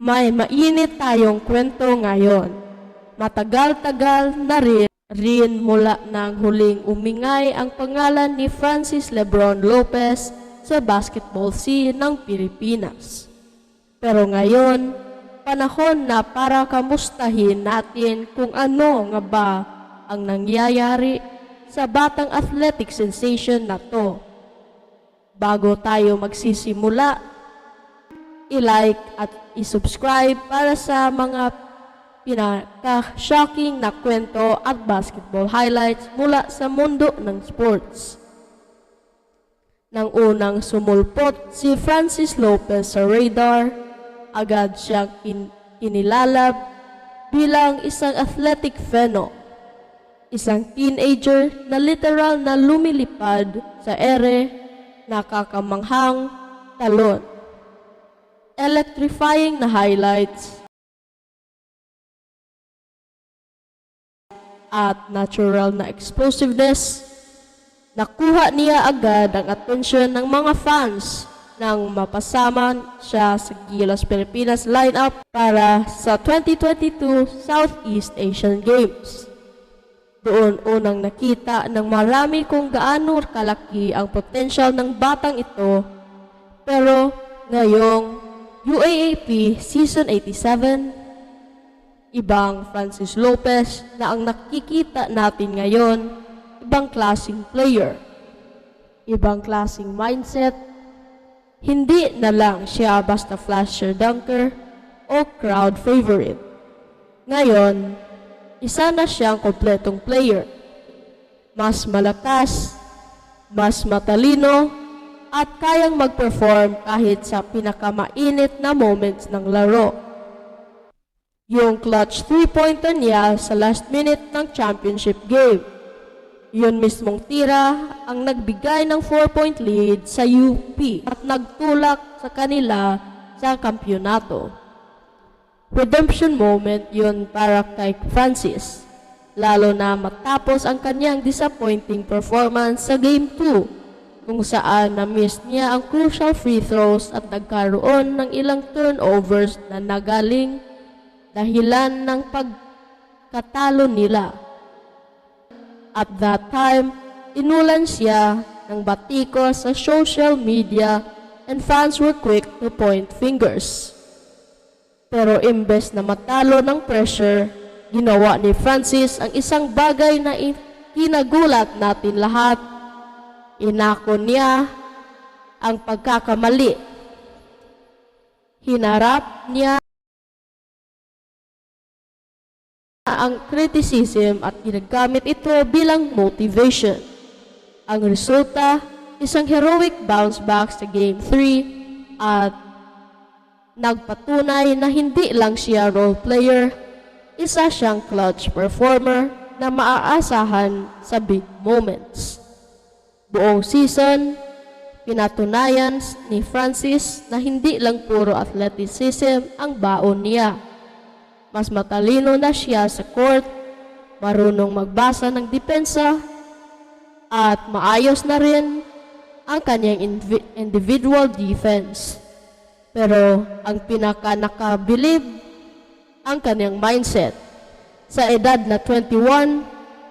May mainit tayong kwento ngayon. Matagal-tagal na rin, rin mula nang huling umingay ang pangalan ni Francis Lebron Lopez sa basketball scene ng Pilipinas. Pero ngayon, panahon na para kamustahin natin kung ano nga ba ang nangyayari sa batang athletic sensation na to. Bago tayo magsisimula, i-like at i-subscribe para sa mga pinaka-shocking na kwento at basketball highlights mula sa mundo ng sports. Nang unang sumulpot si Francis Lopez sa radar, agad siyang in- inilalab bilang isang athletic pheno. Isang teenager na literal na lumilipad sa ere, nakakamanghang talon electrifying na highlights at natural na explosiveness, nakuha niya agad ang atensyon ng mga fans nang mapasama siya sa Gilas Pilipinas lineup para sa 2022 Southeast Asian Games. Doon unang nakita ng marami kung gaano kalaki ang potensyal ng batang ito pero ngayong UAAP Season 87, ibang Francis Lopez na ang nakikita natin ngayon, ibang klasing player, ibang klasing mindset, hindi na lang siya basta flasher dunker o crowd favorite. Ngayon, isa na siyang kompletong player. Mas malakas, mas matalino, at kayang mag-perform kahit sa pinakamainit na moments ng laro. Yung clutch three-pointer niya sa last minute ng championship game. Yun mismong tira ang nagbigay ng 4-point lead sa UP at nagtulak sa kanila sa kampyonato. Redemption moment yun para kay Francis, lalo na matapos ang kanyang disappointing performance sa Game 2 kung saan na-miss niya ang crucial free throws at nagkaroon ng ilang turnovers na nagaling dahilan ng pagkatalo nila. At that time, inulan siya ng batiko sa social media and fans were quick to point fingers. Pero imbes na matalo ng pressure, ginawa ni Francis ang isang bagay na kinagulat natin lahat Inako niya ang pagkakamali. Hinarap niya ang criticism at ginagamit ito bilang motivation. Ang resulta, isang heroic bounce back sa Game 3 at nagpatunay na hindi lang siya role player, isa siyang clutch performer na maaasahan sa big moments. Buong season, pinatunayan ni Francis na hindi lang puro athleticism ang baon niya. Mas matalino na siya sa court, marunong magbasa ng depensa, at maayos na rin ang kanyang individual defense. Pero ang pinaka nakabilib ang kanyang mindset. Sa edad na 21,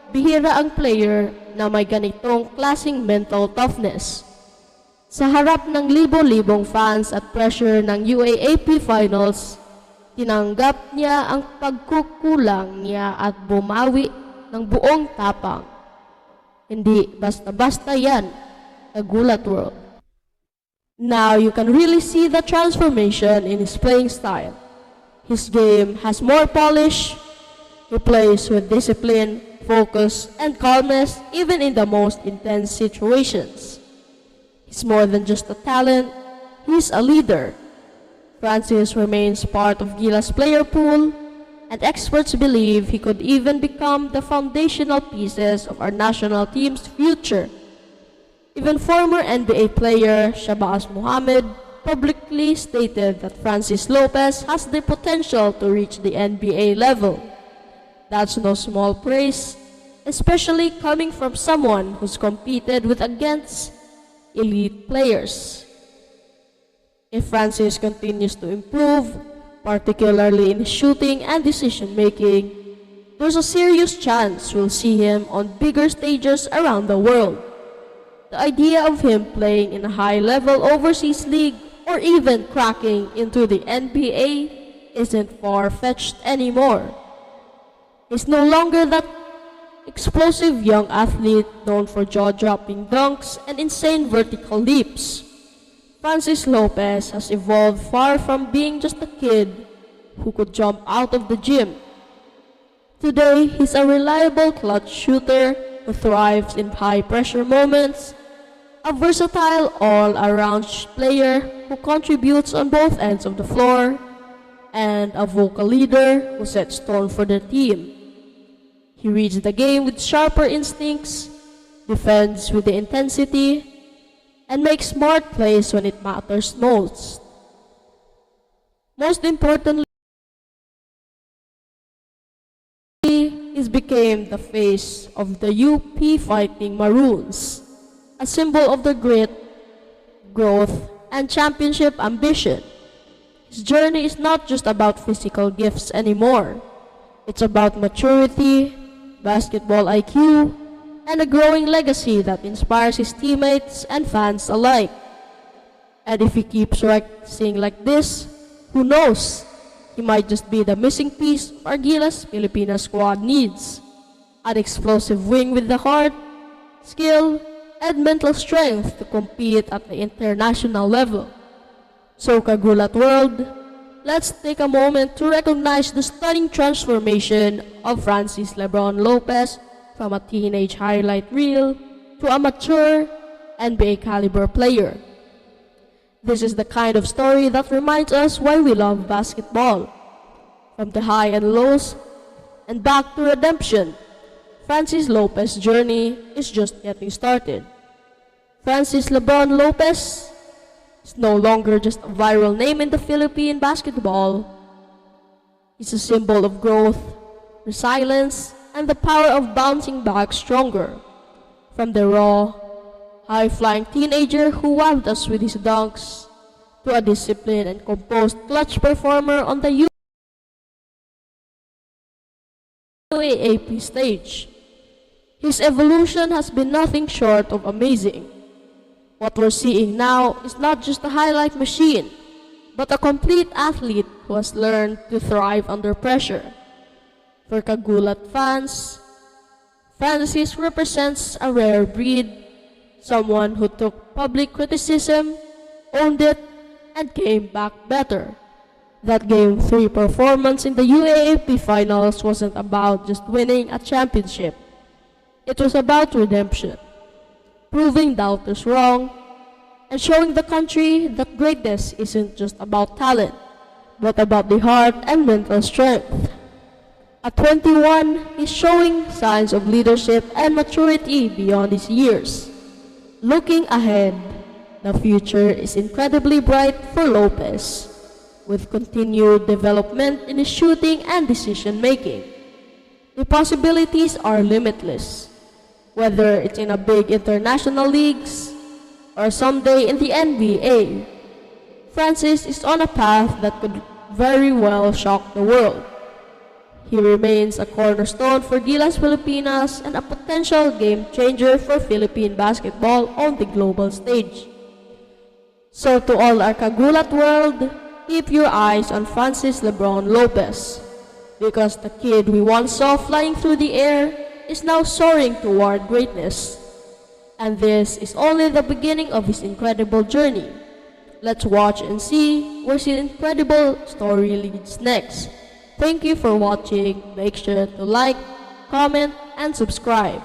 bihira ang player na may ganitong klasing mental toughness. Sa harap ng libo-libong fans at pressure ng UAAP Finals, tinanggap niya ang pagkukulang niya at bumawi ng buong tapang. Hindi basta-basta yan, nagulat world. Now you can really see the transformation in his playing style. His game has more polish, he plays with discipline, focus, and calmness even in the most intense situations. He's more than just a talent, he's a leader. Francis remains part of Gila's player pool, and experts believe he could even become the foundational pieces of our national team's future. Even former NBA player Shabazz Muhammad publicly stated that Francis Lopez has the potential to reach the NBA level. That's no small praise, especially coming from someone who's competed with against elite players. If Francis continues to improve, particularly in shooting and decision making, there's a serious chance we'll see him on bigger stages around the world. The idea of him playing in a high level overseas league or even cracking into the NBA isn't far fetched anymore. He's no longer that explosive young athlete known for jaw dropping dunks and insane vertical leaps. Francis Lopez has evolved far from being just a kid who could jump out of the gym. Today, he's a reliable clutch shooter who thrives in high pressure moments, a versatile all around player who contributes on both ends of the floor, and a vocal leader who sets tone for the team. He reads the game with sharper instincts, defends with the intensity, and makes smart plays when it matters most. Most importantly, he became the face of the UP Fighting Maroons, a symbol of the grit, growth, and championship ambition. His journey is not just about physical gifts anymore. It's about maturity, basketball IQ, and a growing legacy that inspires his teammates and fans alike. And if he keeps practicing like this, who knows? He might just be the missing piece Argilas Pilipinas squad needs. An explosive wing with the heart, skill, and mental strength to compete at the international level. So Kagulat World, let's take a moment to recognize the stunning transformation of Francis Lebron Lopez from a teenage highlight reel to a mature NBA caliber player. This is the kind of story that reminds us why we love basketball. From the high and lows and back to redemption, Francis Lopez's journey is just getting started. Francis LeBron Lopez is no longer just a viral name in the Philippine basketball. He's a symbol of growth, resilience, and the power of bouncing back stronger. From the raw, high-flying teenager who wowed us with his dunks, to a disciplined and composed clutch performer on the UAAP stage. His evolution has been nothing short of amazing. What we're seeing now is not just a highlight machine, but a complete athlete who has learned to thrive under pressure. For Kagulat fans, Francis represents a rare breed, someone who took public criticism, owned it, and came back better. That Game 3 performance in the UAAP Finals wasn't about just winning a championship. It was about redemption, proving doubters wrong, and showing the country that greatness isn't just about talent, but about the heart and mental strength. At 21, he's showing signs of leadership and maturity beyond his years. Looking ahead, the future is incredibly bright for Lopez, with continued development in his shooting and decision making. The possibilities are limitless, whether it's in a big international leagues or someday in the NBA. Francis is on a path that could very well shock the world. He remains a cornerstone for Gilas Filipinas and a potential game changer for Philippine basketball on the global stage. So to all our Kagulat world, keep your eyes on Francis Lebron Lopez because the kid we once saw flying through the air is now soaring toward greatness. And this is only the beginning of his incredible journey. Let's watch and see where his incredible story leads next. Thank you for watching. Make sure to like, comment, and subscribe.